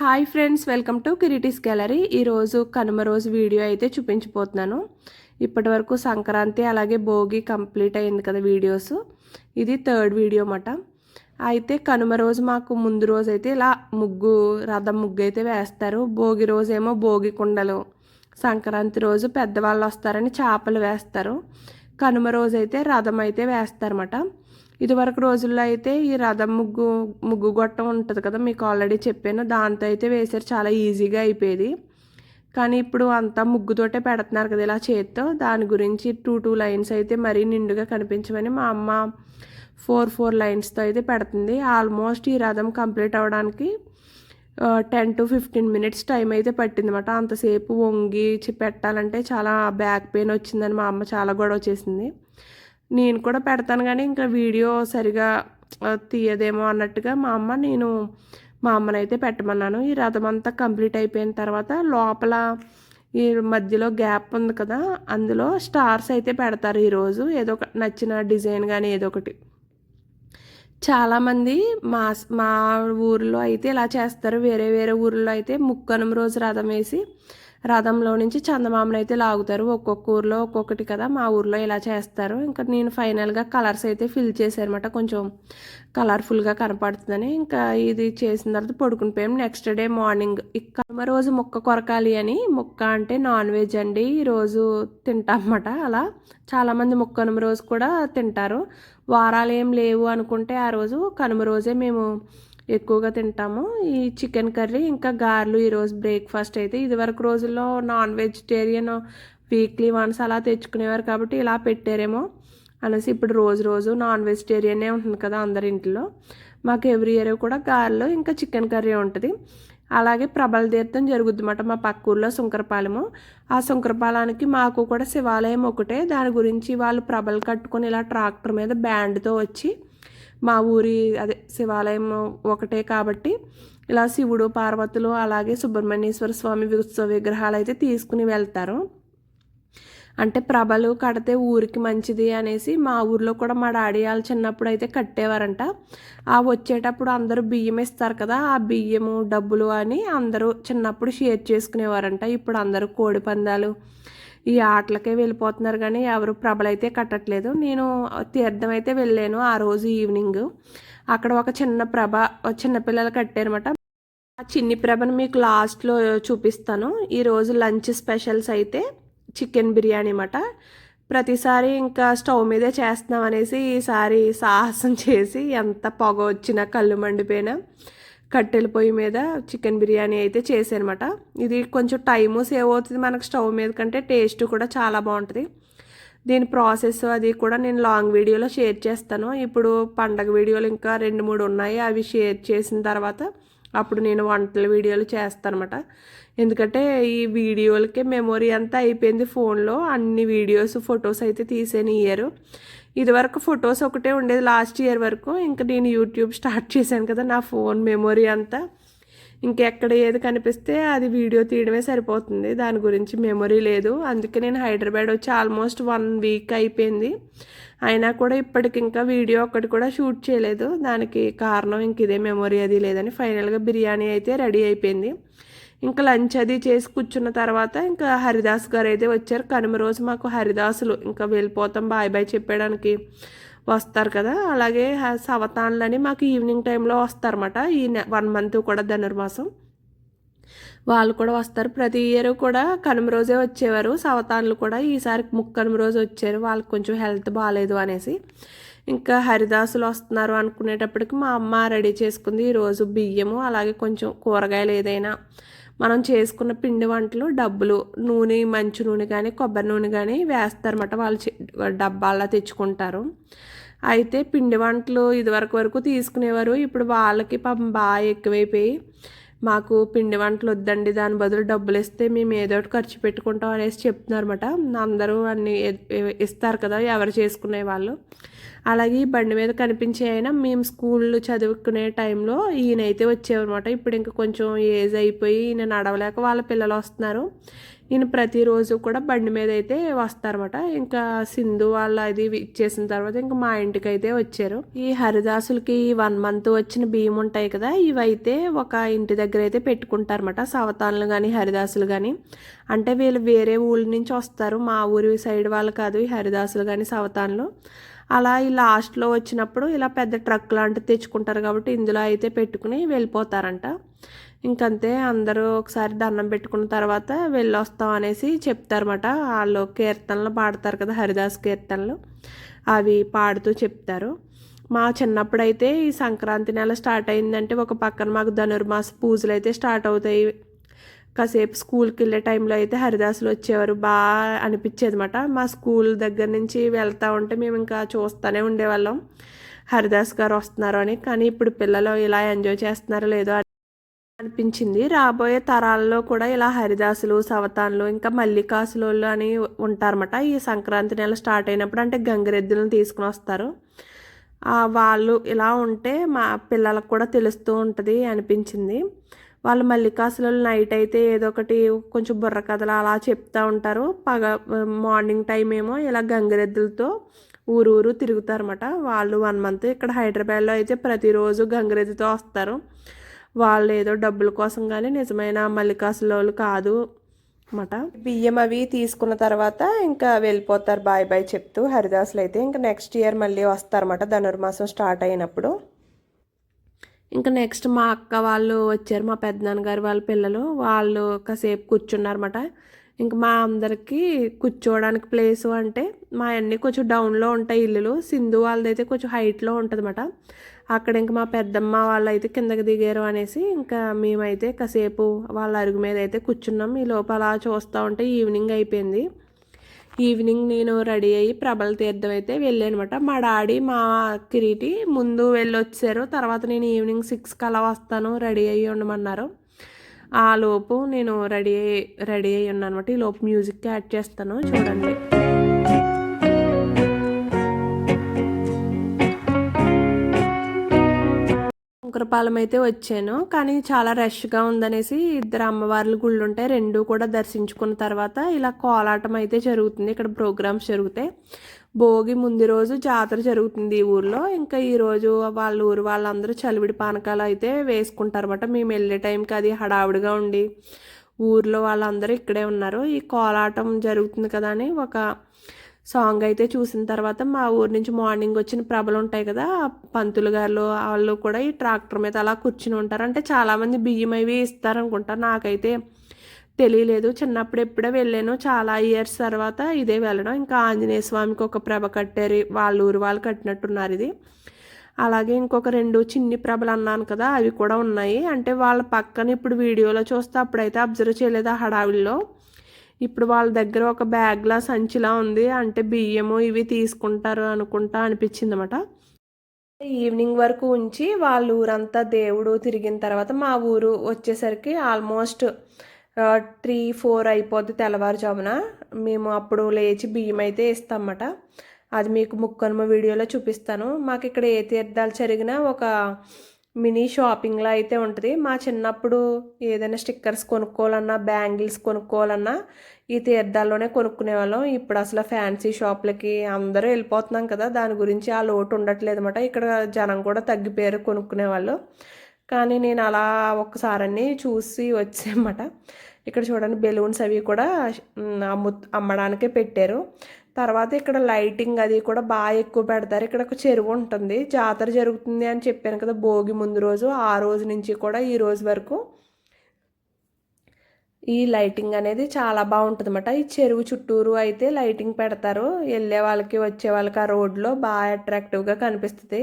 Hi friends welcome to Kiriti's gallery. ఈరోజు కనుమ రోజు video అయితే చూపించిపోతున్నాను. ఇప్పటి వరకు సంక్రాంతి అలాగే భోగి కంప్లీట్ అయింది కదా వీడియోస్. ఇది థర్డ్ వీడియో అన్నమాట. అయితే కనుమ రోజు మాకు ముందు రోజు అయితే ఇలా ముగ్గు రథం ముగ్గు అయితే వేస్తారు. భోగి రోజు ఏమో భోగి కుండలు. సంక్రాంతి రోజు పెద్దవాళ్ళు వస్తారని చేపలు వేస్తారు. కనుమ రోజు అయితే రథం అయితే వేస్తారన్నమాట. ఇదివరకు రోజుల్లో అయితే ఈ రథం ముగ్గు ముగ్గు గొట్టం ఉంటుంది కదా మీకు ఆల్రెడీ చెప్పాను. దాంతో అయితే వేసారు చాలా ఈజీగా అయిపోయేది. కానీ ఇప్పుడు అంతా ముగ్గుతోటే పెడుతున్నారు కదా ఇలా చేత్తో. దాని గురించి టూ టూ లైన్స్ అయితే మరీ నిండుగా కనిపించమని మా అమ్మ ఫోర్ ఫోర్ లైన్స్తో అయితే పెడుతుంది. ఆల్మోస్ట్ ఈ రథం కంప్లీట్ అవ్వడానికి ten to fifteen minutes time అయితే పట్టిందన్నమాట. అంతసేపు వంగి పెట్టాలంటే చాలా బ్యాక్ పెయిన్ వచ్చిందని మా అమ్మ చాలా గొడవ చేసింది. నేను కూడా పెడతాను కానీ ఇంకా వీడియో సరిగా తీయదేమో అన్నట్టుగా మా అమ్మ నేను మా అమ్మనైతే పెట్టమన్నాను. ఈ రథం అంతా కంప్లీట్ అయిపోయిన తర్వాత లోపల ఈ మధ్యలో గ్యాప్ ఉంది కదా అందులో స్టార్స్ అయితే పెడతారు ఈరోజు ఏదో ఒక నచ్చిన డిజైన్ కానీ ఏదో ఒకటి. చాలామంది మా మా ఊర్లో అయితే ఇలా చేస్తారు. వేరే వేరే ఊర్లో అయితే ముక్కనం రోజు రథం వేసి రథంలో నుంచి చందమామను అయితే లాగుతారు. ఒక్కొక్క ఊర్లో ఒక్కొక్కటి కదా మా ఊర్లో ఇలా చేస్తారు. ఇంకా నేను ఫైనల్గా కలర్స్ అయితే ఫిల్ చేశారనమాట కొంచెం కలర్ఫుల్గా కనపడుతుందని ఇంకా ఇది చేసిన తర్వాత పడుకుని పోయాం. నెక్స్ట్ డే మార్నింగ్ ఇక్కడ రోజు ముక్క కొరకాలి అని ముక్క అంటే నాన్ వెజ్ అండి. ఈరోజు తింటామన్నమాట అలా. చాలామంది ముక్కనుమ రోజు కూడా తింటారు. వారాలు ఏం లేవు అనుకుంటే ఆ రోజు కనుమ రోజే మేము ఎక్కువగా తింటాము. ఈ చికెన్ కర్రీ ఇంకా గార్లు ఈరోజు బ్రేక్ఫాస్ట్ అయితే. ఇదివరకు రోజుల్లో నాన్ వెజిటేరియన్ వీక్లీ వన్స్ అలా తెచ్చుకునేవారు కాబట్టి ఇలా పెట్టారేమో అనేసి ఇప్పుడు రోజు రోజు నాన్ వెజిటేరియనే ఉంటుంది కదా అందరి ఇంట్లో. మాకు ఎవ్రీ ఇయర్ కూడా గారెలు ఇంకా చికెన్ కర్రీ ఉంటుంది. అలాగే ప్రబల తీర్థం జరుగుద్దన్నమాట మా పక్క ఊర్లో శంకరపాలెము. ఆ శంకరపాలానికి మాకు కూడా శివాలయం ఒకటే. దాని గురించి వాళ్ళు ప్రభలు కట్టుకొని ఇలా ట్రాక్టర్ మీద బ్యాండ్తో వచ్చి మా ఊరి అదే శివాలయం ఒకటే కాబట్టి ఇలా శివుడు పార్వతులు అలాగే సుబ్రహ్మణ్యేశ్వర స్వామి ఉత్సవ విగ్రహాలు అయితే తీసుకుని వెళ్తారు. అంటే ప్రభలు కడితే ఊరికి మంచిది అనేసి మా ఊర్లో కూడా మా డాడీ వాళ్ళు చిన్నప్పుడు అయితే కట్టేవారంట. ఆ వచ్చేటప్పుడు అందరూ బియ్యం ఇస్తారు కదా ఆ బియ్యము డబ్బులు అని అందరూ చిన్నప్పుడు షేర్ చేసుకునేవారంట. ఇప్పుడు అందరూ కోడి పందాలు ఈ ఆటలకే వెళ్ళిపోతున్నారు కానీ ఎవరు ప్రభలైతే కట్టట్లేదు. నేను తీర్థం అయితే వెళ్ళాను ఆ రోజు ఈవినింగ్. అక్కడ ఒక చిన్న ప్రభ చిన్నపిల్లలు కట్టారనమాట ఆ చిన్ని ప్రభను మీకు లాస్ట్లో చూపిస్తాను. ఈరోజు లంచ్ స్పెషల్స్ అయితే చికెన్ బిర్యానీ అనమాట ప్రతిసారి ఇంకా స్టవ్ మీదే చేస్తున్నాం అనేసి ఈసారి సాహసం చేసి ఎంత పొగ వచ్చినా కళ్ళు మండిపోయినా. కట్టెల పొయ్యి మీద చికెన్ బిర్యానీ అయితే చేసానమాట ఇది కొంచెం టైము సేవ్ అవుతుంది మనకు స్టవ్ మీద కంటే టేస్ట్ కూడా చాలా బాగుంటుంది. దీని ప్రాసెస్ అది కూడా నేను లాంగ్ వీడియోలో షేర్ చేస్తాను. ఇప్పుడు పండగ వీడియోలు ఇంకా రెండు మూడు ఉన్నాయి. అవి షేర్ చేసిన తర్వాత అప్పుడు నేను వంటల వీడియోలు చేస్తాను అనమాట ఎందుకంటే ఈ వీడియోలకే మెమొరీ అంతా అయిపోయింది ఫోన్లో. అన్ని వీడియోస్ ఫొటోస్ అయితే తీసేని ఇయర్ ఇదివరకు ఫొటోస్ ఒకటే ఉండేది లాస్ట్ ఇయర్ వరకు. ఇంకా నేను యూట్యూబ్ స్టార్ట్ చేశాను కదా నా ఫోన్ మెమొరీ అంతా. ఇంకెక్కడ ఏది కనిపిస్తే అది వీడియో తీయడమే సరిపోతుంది. దాని గురించి మెమొరీ లేదు. అందుకే నేను హైదరాబాద్ వచ్చి ఆల్మోస్ట్ వన్ వీక్ అయిపోయింది. అయినా కూడా ఇప్పటికి ఇంకా వీడియో ఒక్కటి కూడా షూట్ చేయలేదు. దానికి కారణం ఇంక ఇదే మెమొరీ అది లేదని ఫైనల్గా బిర్యానీ అయితే రెడీ అయిపోయింది. ఇంకా లంచ్ అది చేసి కూర్చున్న తర్వాత ఇంకా హరిదాస్ గారు అయితే వచ్చారు. కనుమ రోజు మాకు హరిదాసులు. ఇంకా వెళ్ళిపోతాం. బాయ్ బాయ్ చెప్పడానికి వస్తారు కదా. అలాగే సవతాన్లని మాకు ఈవినింగ్ టైంలో వస్తారన్నమాట. ఈ వన్ మంత్ కూడా ధనుర్మాసం. వాళ్ళు కూడా వస్తారు. ప్రతి ఇయర్ కూడా కనుమ రోజే వచ్చేవారు. సవతాన్లు కూడా ఈసారి ముక్కనుమ రోజు వచ్చారు. వాళ్ళకి కొంచెం హెల్త్ బాగాలేదు అనేసి. ఇంకా హరిదాసులు వస్తున్నారు అనుకునేటప్పటికి మా అమ్మ రెడీ చేసుకుంది ఈరోజు బియ్యము. అలాగే కొంచెం కూరగాయలు ఏదైనా మనం చేసుకున్న పిండి వంటలు డబ్బులు నూనె మంచి నూనె కానీ కొబ్బరి నూనె కానీ వేస్తారన్నమాట. వాళ్ళు డబ్బాల్లో తెచ్చుకుంటారు. అయితే పిండి వంటలు ఇదివరకు వరకు తీసుకునేవారు. ఇప్పుడు వాళ్ళకి పాపం బాగా ఎక్కువైపోయి మాకు పిండి వంటలు వద్దండి దాని బదులు డబ్బులు ఇస్తే మేము ఏదో ఒకటి ఖర్చు పెట్టుకుంటాం అనేసి చెప్తున్నారు అనమాట అందరూ అన్ని ఇస్తారు కదా ఎవరు చేసుకునే వాళ్ళు. అలాగే ఈ బండి మీద కనిపించే అయినా మేము స్కూల్ చదువుకునే టైంలో ఈయనైతే వచ్చేవన్నమాట ఇప్పుడు ఇంకా కొంచెం ఏజ్ అయిపోయి ఈయన నడవలేక వాళ్ళ పిల్లలు వస్తున్నారు. ఈయన ప్రతిరోజు కూడా బండి మీద అయితే వస్తారన్నమాట. ఇంకా సింధు వాళ్ళ అది ఇచ్చేసిన తర్వాత ఇంకా మా ఇంటికి అయితే వచ్చారు. ఈ హరిదాసులకి వన్ మంత్ వచ్చిన బియ్యం ఉంటాయి కదా ఇవైతే ఒక ఇంటి దగ్గర అయితే పెట్టుకుంటారన్నమాట. సవతాన్లు కానీ హరిదాసులు కానీ అంటే వీళ్ళు వేరే ఊళ్ళ నుంచి వస్తారు. మా ఊరి సైడ్ వాళ్ళు కాదు ఈ హరిదాసులు కానీ సవతాన్లు. అలా ఈ లాస్ట్లో వచ్చినప్పుడు ఇలా పెద్ద ట్రక్ లాంటివి తెచ్చుకుంటారు కాబట్టి ఇందులో అయితే పెట్టుకుని వెళ్ళిపోతారంట. ఇంకంతే అందరూ ఒకసారి దండం పెట్టుకున్న తర్వాత వెళ్ళొస్తాం అనేసి చెప్తారన్నమాట. వాళ్ళు కీర్తనలు పాడతారు కదా హరిదాస్ కీర్తనలు. అవి పాడుతూ చెప్తారు. మా చిన్నప్పుడు అయితే ఈ సంక్రాంతి నెల స్టార్ట్ అయిందంటే ఒక పక్కన మాకు ధనుర్మాస పూజలు అయితే స్టార్ట్ అవుతాయి. కాసేపు స్కూల్కి వెళ్ళే టైంలో అయితే హరిదాసులు వచ్చేవారు. బాగా అనిపించేది అనమాట మా స్కూల్ దగ్గర నుంచి వెళ్తూ ఉంటే మేము ఇంకా చూస్తూనే ఉండేవాళ్ళం. హరిదాస్ గారు వస్తున్నారు అని. కానీ ఇప్పుడు పిల్లలు ఇలా ఎంజాయ్ చేస్తున్నారో లేదో అనిపించింది. రాబోయే తరాల్లో కూడా ఇలా హరిదాసులు సవతాన్లు ఇంకా మల్లికాసులు అని ఉంటారన్నమాట. ఈ సంక్రాంతి నెల స్టార్ట్ అయినప్పుడు అంటే గంగిరెద్దులను తీసుకుని వస్తారు. వాళ్ళు ఇలా ఉంటే మా పిల్లలకు కూడా తెలుస్తూ ఉంటుంది అనిపించింది. వాళ్ళు మల్లికాసులు నైట్ అయితే ఏదో ఒకటి కొంచెం బుర్ర కథలు అలా చెప్తూ ఉంటారు. పగ మార్నింగ్ టైం ఏమో ఇలా గంగిరెద్దులతో ఊరు ఊరు తిరుగుతారన్నమాట. వాళ్ళు వన్ మంత్ ఇక్కడ హైదరాబాద్లో అయితే ప్రతిరోజు గంగిరెద్దుతో వస్తారు. వాళ్ళు ఏదో డబ్బుల కోసం కానీ నిజమైన మల్లికాసులోళ్ళు కాదు అనమాట బియ్యం అవి తీసుకున్న తర్వాత ఇంకా వెళ్ళిపోతారు. బాయ్ బాయ్ చెప్తూ హరిదాసులు అయితే ఇంకా నెక్స్ట్ ఇయర్ మళ్ళీ వస్తారన్నమాట. ధనుర్మాసం స్టార్ట్ అయినప్పుడు. ఇంకా నెక్స్ట్ మా అక్క వాళ్ళు వచ్చారు మా పెద్దనాన్నగారు వాళ్ళ పిల్లలు. వాళ్ళు కాసేపు కూర్చున్నారన్నమాట. ఇంకా మా అందరికీ కూర్చోవడానికి ప్లేస్ అంటే మా అన్నీ కొంచెం డౌన్లో ఉంటాయి ఇల్లులు. సింధు వాళ్ళదైతే కొంచెం హైట్లో ఉంటుంది అనమాట అక్కడ ఇంకా మా పెద్దమ్మ వాళ్ళు అయితే కిందకి దిగారు అనేసి ఇంకా మేమైతే కాసేపు వాళ్ళ అరుగు మీద అయితే కూర్చున్నాం. ఈ లోపల చూస్తూ ఉంటే ఈవినింగ్ అయిపోయింది. ఈవినింగ్ నేను రెడీ అయ్యి ప్రబల తీర్థం అయితే వెళ్ళానమాట. మా డాడీ మా కిరీటి ముందు వెళ్ళొచ్చారు. తర్వాత నేను ఈవినింగ్ సిక్స్ కల్లా వస్తాను. రెడీ అయ్యి ఉండమన్నారు. ఆ లోపు నేను రెడీ రెడీ అయ్యి ఉన్నాను అనమాట ఈ లోపు మ్యూజిక్ యాడ్ చేస్తాను. చూడండి. శంకరపాలెం అయితే వచ్చాను. కానీ చాలా రష్గా ఉందనేసి ఇద్దరు అమ్మవార్లు గుళ్ళు ఉంటాయి రెండు కూడా దర్శించుకున్న తర్వాత ఇలా కోలాటం అయితే జరుగుతుంది. ఇక్కడ ప్రోగ్రామ్స్ జరుగుతాయి భోగి ముందు రోజు జాతర జరుగుతుంది ఈ ఊర్లో. ఇంకా ఈరోజు వాళ్ళ ఊరు వాళ్ళందరూ చలివిడి పానకాలు అయితే వేసుకుంటారన్నమాట. మేము వెళ్ళే టైంకి అది హడావుడిగా ఉండి ఊర్లో వాళ్ళందరూ ఇక్కడే ఉన్నారు. ఈ కోలాటం జరుగుతుంది కదా అని ఒక సాంగ్ అయితే చూసిన తర్వాత మా ఊరు నుంచి మార్నింగ్ వచ్చిన ప్రభలు ఉంటాయి కదా పంతులు గారు వాళ్ళు కూడా ఈ ట్రాక్టర్ మీద అలా కూర్చుని ఉంటారు. అంటే చాలామంది బియ్యం అవి ఇస్తారనుకుంటారు నాకైతే తెలియలేదు. చిన్నప్పుడు ఎప్పుడే వెళ్ళాను. చాలా ఇయర్స్ తర్వాత ఇదే వెళ్ళడం. ఇంకా ఆంజనేయ స్వామికి ఒక ప్రభ కట్టారు. వాళ్ళ ఊరు వాళ్ళు కట్టినట్టున్నారు ఇది. అలాగే ఇంకొక రెండు చిన్ని ప్రభలు అన్నాను కదా అవి కూడా ఉన్నాయి. అంటే వాళ్ళ పక్కన ఇప్పుడు వీడియోలో చూస్తే అప్పుడైతే అబ్జర్వ్ చేయలేదు ఆ హడావిల్లో. ఇప్పుడు వాళ్ళ దగ్గర ఒక బ్యాగ్లా సంచిలా ఉంది. అంటే బియ్యము ఇవి తీసుకుంటారు అనుకుంటా అనిపించింది అనమాట ఈవినింగ్ వరకు ఉంచి వాళ్ళ ఊరంతా దేవుడు తిరిగిన తర్వాత మా ఊరు వచ్చేసరికి ఆల్మోస్ట్ త్రీ ఫోర్ అయిపోద్ది తెల్లవారుజామున. మేము అప్పుడు లేచి బియ్యం అయితే ఇస్తామన్నమాట. అది మీకు ముక్కనుమ వీడియోలో చూపిస్తాను. మాకు ఇక్కడ ఏ తీర్థాలు జరిగినా ఒక మినీ షాపింగ్లో అయితే ఉంటుంది. మా చిన్నప్పుడు ఏదైనా స్టిక్కర్స్ కొనుక్కోవాలన్నా బ్యాంగిల్స్ కొనుక్కోవాలన్నా ఈ తీర్థాల్లోనే కొనుక్కునేవాళ్ళం. ఇప్పుడు అసలు ఫ్యాన్సీ షాప్లకి అందరూ వెళ్ళిపోతున్నాం కదా దాని గురించి ఆ లోటు ఉండట్లేదు అనమాట ఇక్కడ జనం కూడా తగ్గిపోయారు కొనుక్కునేవాళ్ళు. కానీ నేను అలా ఒక్కసారని చూసి వచ్చామన్నమాట ఇక్కడ చూడండి బెలూన్స్ అవి కూడా అమ్ము అమ్మడానికే పెట్టారు. తర్వాత ఇక్కడ లైటింగ్ అది కూడా బాగా ఎక్కువ పెడతారు. ఇక్కడ ఒక చెరువు ఉంటుంది. జాతర జరుగుతుంది అని చెప్పాను కదా భోగి ముందు రోజు. ఆ రోజు నుంచి కూడా ఈ రోజు వరకు ఈ లైటింగ్ అనేది చాలా బాగుంటుంది అనమాట ఈ చెరువు చుట్టూరు అయితే లైటింగ్ పెడతారు. వెళ్ళే వాళ్ళకి వచ్చే వాళ్ళకి ఆ రోడ్లో బాగా అట్రాక్టివ్గా కనిపిస్తుంది.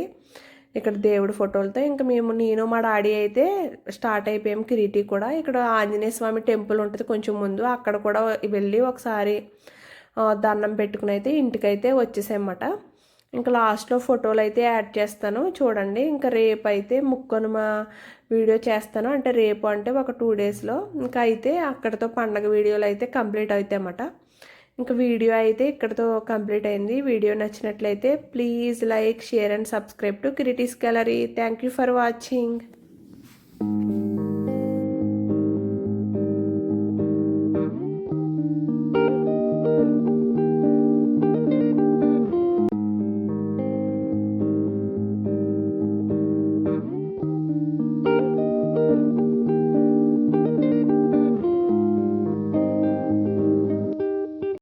ఇక్కడ దేవుడి ఫోటోలతో ఇంకా మేము నేను మా డాడీ అయితే స్టార్ట్ అయిపోయాం కిరీటి కూడా. ఇక్కడ ఆంజనేయ స్వామి టెంపుల్ ఉంటుంది కొంచెం ముందు. అక్కడ కూడా వెళ్ళి ఒకసారి దండం పెట్టుకుని అయితే ఇంటికైతే వచ్చేసామన్నమాట. ఇంకా లాస్ట్లో ఫోటోలు అయితే యాడ్ చేస్తాను. చూడండి ఇంకా రేపు అయితే ముక్కనుమ వీడియో చేస్తాను. అంటే రేపు అంటే ఒక టూ డేస్లో. ఇంకా అయితే అక్కడితో పండగ వీడియోలు అయితే కంప్లీట్ అవుతాయి అన్నమాట. ఇంకా వీడియో అయితే ఇక్కడతో కంప్లీట్ అయింది. వీడియో నచ్చినట్లయితే please like share and subscribe to Kiriti's gallery thank you for watching